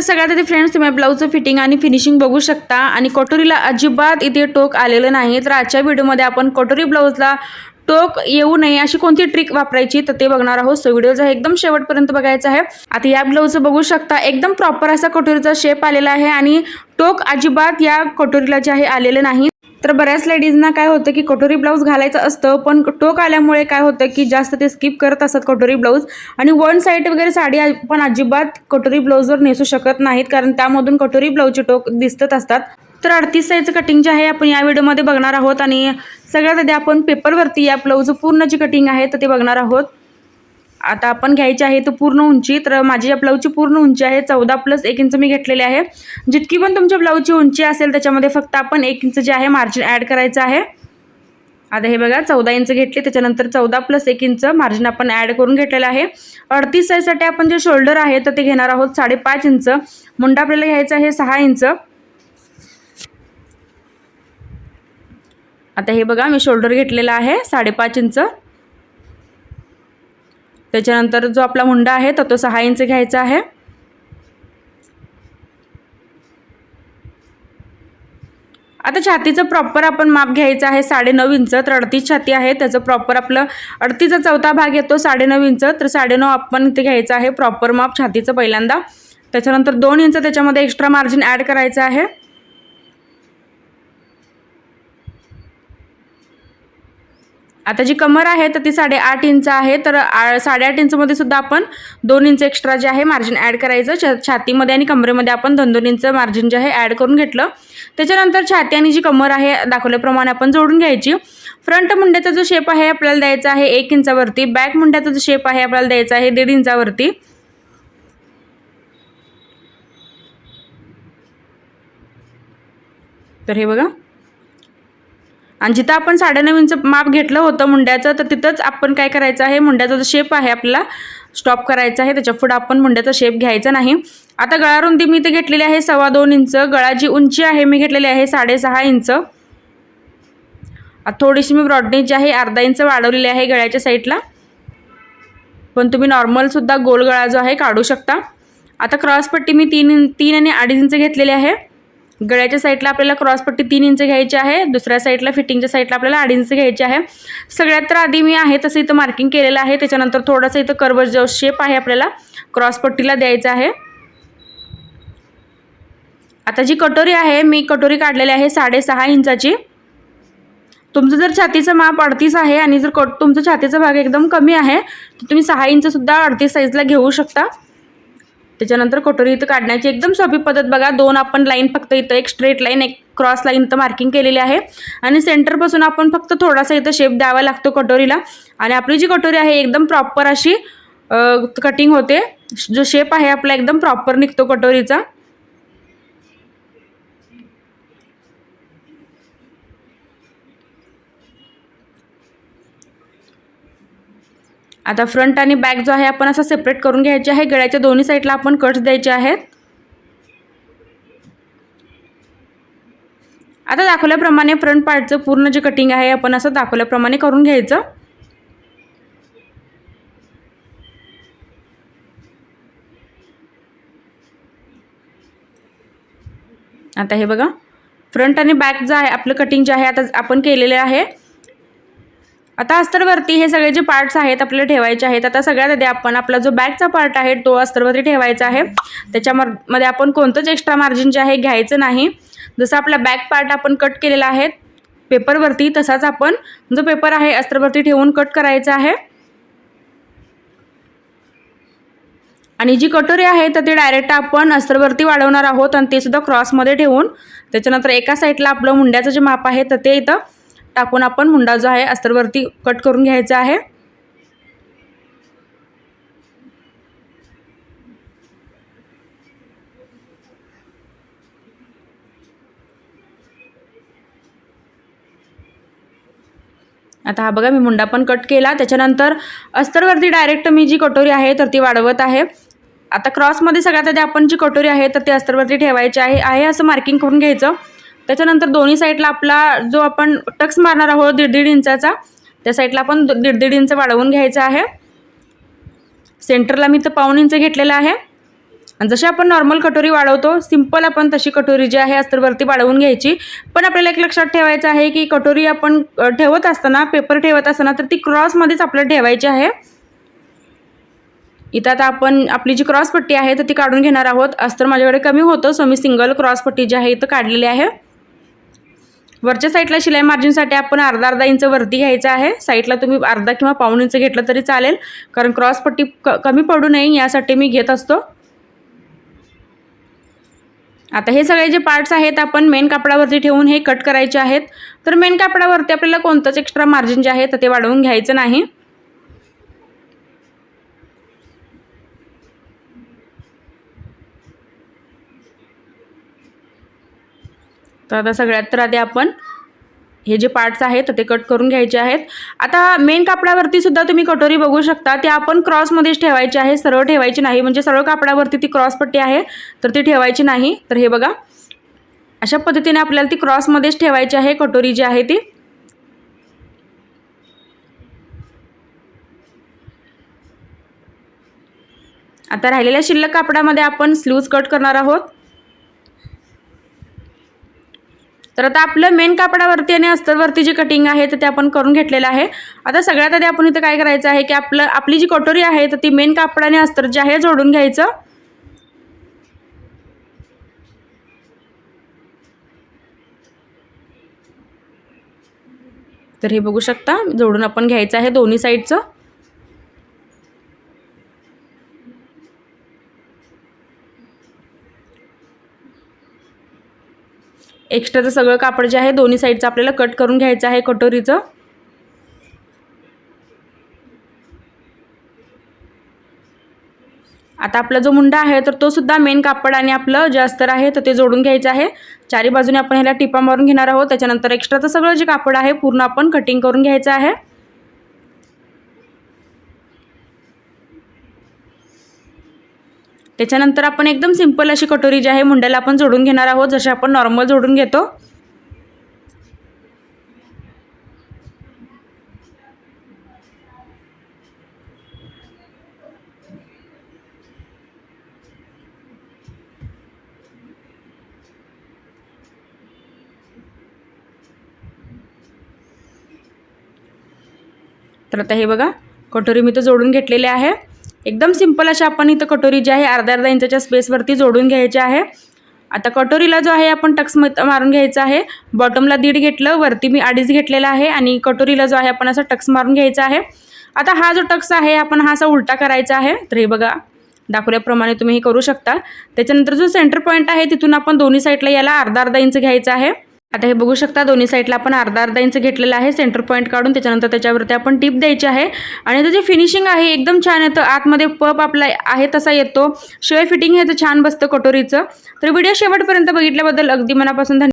तर सगळ्यात आधी फ्रेंड्स तुम्ही ब्लाऊजचं फिटिंग आणि फिनिशिंग बघू शकता. आणि कटोरीला अजिबात इथे टोक आलेलं नाही. तर आजच्या व्हिडिओमध्ये आपण कटोरी ब्लाऊजला टोक येऊ नये अशी कोणती ट्रिक वापरायची तर ते बघणार आहोत. सो व्हिडिओचा एकदम शेवटपर्यंत बघायचा आहे. आता या ब्लाऊजचं बघू शकता एकदम प्रॉपर असा कटोरीचा शेप आलेला आहे आणि टोक अजिबात या कटोरीला जे आहे आलेलं नाही. तर बऱ्याच लेडीजना काय होतं की कटोरी ब्लाऊज घालायचं असतं पण टोक आल्यामुळे काय होतं की जास्त ते स्किप करत असतात कटोरी ब्लाऊज. आणि वन साईड वगैरे साडी पण अजिबात कटोरी ब्लाऊजवर नेसू शकत नाहीत कारण त्यामधून कटोरी ब्लाऊजचे टोक दिसत असतात. तर अडतीस साईजचं कटिंग जे आहे आपण या व्हिडिओमध्ये बघणार आहोत. आणि सगळ्यात आधी आपण पेपरवरती या ब्लाऊजचं पूर्ण जी कटिंग आहे तर ते बघणार आहोत. आता आपण घ्यायची आहे तर पूर्ण उंची तर माझी या ब्लाऊजची पूर्ण उंची आहे चौदा प्लस एक इंच मी घेतलेली आहे. जितकी पण तुमच्या ब्लाऊजची उंची असेल त्याच्यामध्ये फक्त आपण एक इंच जे आहे मार्जिन ॲड करायचं आहे. आता हे बघा चौदा इंच घेतली त्याच्यानंतर चौदा प्लस एक इंच मार्जिन आपण ॲड करून घेतलेलं आहे. अडतीस साईजसाठी आपण जे शोल्डर आहे तर ते घेणार आहोत साडेपाच इंच. मुंडा आपल्याला घ्यायचा आहे सहा इंच. आता हे बघा मी शोल्डर घेतलेला आहे साडेपाच इंच. त्याच्यानंतर जो आपला मुंडा आहे तर तो सहा इंच घ्यायचा आहे. आता छातीचं प्रॉपर आपण माप घ्यायचं आहे साडेनऊ इंच. तर अडतीस छाती आहे त्याचं प्रॉपर आपलं अडतीचा चौथा भाग येतो साडेनऊ इंच. तर साडेनऊ आपण इथे घ्यायचं आहे प्रॉपर माप छातीचं पहिल्यांदा. त्याच्यानंतर दोन इंच त्याच्यामध्ये एक्स्ट्रा मार्जिन ॲड करायचं आहे. आता जी कमर आहे तर ती साडेआठ इंच आहे. तर आ साडेआठ इंचमध्ये सुद्धा आपण दोन इंच एक्स्ट्रा जे आहे मार्जिन ॲड करायचं. छा छातीमध्ये आणि कमरेमध्ये आपण दोन दोन इंच मार्जिन जे आहे ॲड करून घेतलं. त्याच्यानंतर छाती आणि जी कमर आहे दाखवल्याप्रमाणे आपण जोडून घ्यायची. फ्रंट मुंड्याचा जो शेप आहे आपल्याला द्यायचा आहे एक इंचावरती. बॅक मुंड्याचा जो शेप आहे आपल्याला द्यायचा आहे दीड इंचावरती. तर हे बघा. आणि जिथं आपण साडेनऊ इंच माप घेतलं होतं मुंड्याचं तर तिथंच आपण काय करायचं आहे? मुंड्याचा जो शेप आहे आपला स्टॉप करायचा आहे. त्याच्या पुढं आपण मुंड्याचा शेप घ्यायचा नाही. आता गळा रुंदी मी इथे घेतलेली आहे सव्वा दोन इंच. गळाची उंची आहे मी घेतलेली आहे साडेसहा इंच. थोडीशी मी ब्रॉडनेस जी आहे अर्धा इंच वाढवलेली आहे गळ्याच्या साईडला पण तुम्ही नॉर्मलसुद्धा गोल गळा जो आहे काढू शकता. आता क्रॉसपट्टी मी तीन तीन आणि अडीच इंच घेतलेली आहे. गळ्याच्या साईडला आपल्याला क्रॉसपट्टी तीन इंच घ्यायची आहे दुसऱ्या साईडला फिटिंगच्या साईडला आपल्याला अडी इंच घ्यायची आहे. सगळ्यात तर आधी मी आहे तसं इथं मार्किंग केलेलं आहे त्याच्यानंतर थोडंसं इथं कर्व जो शेप आहे आपल्याला क्रॉसपट्टीला द्यायचा आहे. आता जी कटोरी आहे मी कटोरी काढलेली आहे साडेसहा इंचाची. तुमचं जर छातीचं माप अडतीस आहे आणि जर कट तुमचं छातीचा भाग एकदम कमी आहे तर तुम्ही सहा इंचसुद्धा अडतीस साईजला घेऊ शकता. त्याच्यानंतर कटोरी इथं काढण्याची एकदम सोपी पद्धत बघा. दोन आपण लाईन फक्त इथं एक स्ट्रेट लाईन एक क्रॉस लाईन इथं मार्किंग केलेली आहे. आणि सेंटरपासून आपण फक्त थोडासा इथं शेप द्यावा लागतो कटोरीला आणि आपली जी कटोरी आहे एकदम प्रॉपर अशी कटिंग होते. जो शेप आहे आपला एकदम प्रॉपर निघतो कटोरीचा आता फ्रंट आणि बॅक जो आहे आपण असा सेपरेट करून घ्यायचे आहे. गळ्याच्या दोन्ही साईडला आपण कट्स द्यायचे आहेत. आता दाखवल्याप्रमाणे फ्रंट पार्टचं पूर्ण जे कटिंग आहे आपण असं दाखवल्याप्रमाणे करून घ्यायचं. आता हे बघा. फ्रंट आणि बॅक जे आहे आपलं कटिंग जे आहे आता आपण केलेले आहे. आता अस्तरवरती हे सगळे जे पार्ट्स आहेत आपल्याला ठेवायचे आहेत आता सगळ्यात आधी आपण आपला जो बॅकचा पार्ट आहे तो अस्तरवरती ठेवायचा आहे. त्याच्यामध्ये आपण कोणतंच एक्स्ट्रा मार्जिन जे आहे घ्यायचं नाही. जसं आपला बॅक पार्ट आपण कट केलेला आहे पेपरवरती तसाच आपण जो पेपर आहे अस्तरवरती ठेवून कट करायचा आहे. आणि जी कटोरी आहे तर ती डायरेक्ट आपण अस्तरवरती वाढवणार आहोत आणि ते सुद्धा क्रॉसमध्ये ठेवून त्याच्यानंतर एका साईडला आपलं मुंड्याचं जे माप आहे तर ते इथं टाकून आपण मुंडा जो आहे अस्तरवरती कट करून घ्यायचा आहे. आता हा बघा मी मुंडा पण कट केला. त्याच्यानंतर अस्तरवरती डायरेक्ट मी जी कटोरी आहे तर ती वाढवत आहे. आता क्रॉसमध्ये सगळ्यात आधी आपण जी कटोरी आहे तर ती अस्तरवरती ठेवायची आहे. आहे असं मार्किंग करून घ्यायचं. त्याच्यानंतर दोन्ही साईडला आपला जो आपण टक्स मारणार आहोत दीड दीड इंचाचा त्या साईडला आपण दीड दीड इंच वाढवून घ्यायचं आहे. सेंटरला मी तर पाऊण इंच घेतलेलं आहे. आणि जशी आपण नॉर्मल कटोरी वाढवतो सिंपल आपण तशी कटोरी जी आहे अस्तरवरती वाढवून घ्यायची. पण आपल्याला एक लक्षात ठेवायचं आहे की कटोरी आपण ठेवत असताना पेपर ठेवत असताना तर ती क्रॉसमध्येच आपल्याला ठेवायची आहे. इथं आता आपण आपली जी क्रॉस पट्टी आहे तर ती काढून घेणार आहोत. अस्तर माझ्याकडे कमी होतं सो मी सिंगल क्रॉस पट्टी जी आहे इथं काढलेली आहे. वरच्या साईडला शिलाई मार्जिनसाठी आपण अर्धा अर्धा इंच वरती घ्यायचं आहे. साईडला तुम्ही अर्धा किंवा पाऊण इंच घेतलं तरी चालेल. कारण क्रॉसपट्टी क कमी पडू नये यासाठी मी घेत असतो. आता हे सगळे जे पार्ट्स आहेत आपण मेन कापडावरती ठेवून हे कट करायचे आहेत. तर मेन कापडावरती आपल्याला कोणतंच एक्स्ट्रा मार्जिन जे आहे तर ते वाढवून घ्यायचं नाही. तर आता सगळ्यात तर आधी आपण हे जे पार्ट्स आहेत ते कट करून घ्यायचे आहेत. आता मेन कापडावरती सुद्धा तुम्ही कटोरी बघू शकता. ते आपण क्रॉसमध्येच ठेवायची आहे. सरळ ठेवायची नाही. म्हणजे सरळ कापडावरती ती क्रॉसपट्टी आहे तर ती ठेवायची नाही. तर हे बघा. अशा पद्धतीने आपल्याला ती क्रॉसमध्येच ठेवायची आहे. कटोरी जी आहे ती. आता राहिलेल्या शिल्लक कापडामध्ये आपण स्लीव्ज कट करणार आहोत. तर आता आपलं मेन कापडावरती आणि अस्तरवरती जी कटिंग आहे तर ते आपण करून घेतलेलं आहे. आता सगळ्यात आधी आपण इथं काय करायचं आहे की आपलं आपली जी कटोरी आहे तर ती मेन कापड आणि अस्तर जे आहे जोडून घ्यायचं. तर हे बघू शकता जोडून आपण घ्यायचं आहे दोन्ही साईडचं एक्स्ट्राचं सगळं कापड जे आहे दोन्ही साईडचं आपल्याला कट करून घ्यायचं आहे कटोरीचं. आता आपला जो मुंडा आहे तर तो सुद्धा मेन कापड आणि आपलं जे अस्तर आहे तर ते जोडून घ्यायचं आहे. चारी बाजूने आपण ह्याला टिपा मारून घेणार आहोत. त्याच्यानंतर एक्स्ट्राचं सगळं जे कापड आहे पूर्ण आपण कटिंग करून घ्यायचं आहे. त्याच्यानंतर आपण एकदम सिंपल अशी कटोरी जी आहे मुंड्याला आपण जोडून घेणार आहोत. जसे आपण नॉर्मल जोडून घेतो. तर आता हे बघा कटोरी मी तर जोडून घेतलेले आहे. एकदम सिंपल अशा आपण इथं कटोरी जी आहे अर्ध्या अर्धा इंचाच्या स्पेसवरती जोडून घ्यायची आहे. आता कटोरीला जो आहे आपण टक्स म- मारून घ्यायचा आहे. बॉटमला दीड घेतलं वरती मी अडीच घेतलेला आहे आणि कटोरीला जो आहे आपण असा टक्स मारून घ्यायचा आहे. आता हा जो टक्स आहे आपण हा असा उलटा करायचा आहे. तर हे बघा दाखवल्याप्रमाणे तुम्ही हे करू शकता. त्याच्यानंतर जो सेंटर पॉईंट आहे तिथून आपण दोन्ही साईडला याला अर्धा अर्धा इंच घ्यायचा आहे. आता हे बघू शकता दोन्ही साईडला आपण अर्धा अर्धा इंच घेतलेलं आहे सेंटर पॉईंट काढून त्याच्यानंतर त्याच्यावरती आपण टिप द्यायची आहे. आणि त्याची फिनिशिंग आहे एकदम छान येतं. आतमध्ये पप आपला आहे तसा येतो. शिवाय फिटिंग ह्याचं छान बसतं कटोरीचं. तर व्हिडिओ शेवटपर्यंत बघितल्याबद्दल अगदी मनापासून धन्यवाद.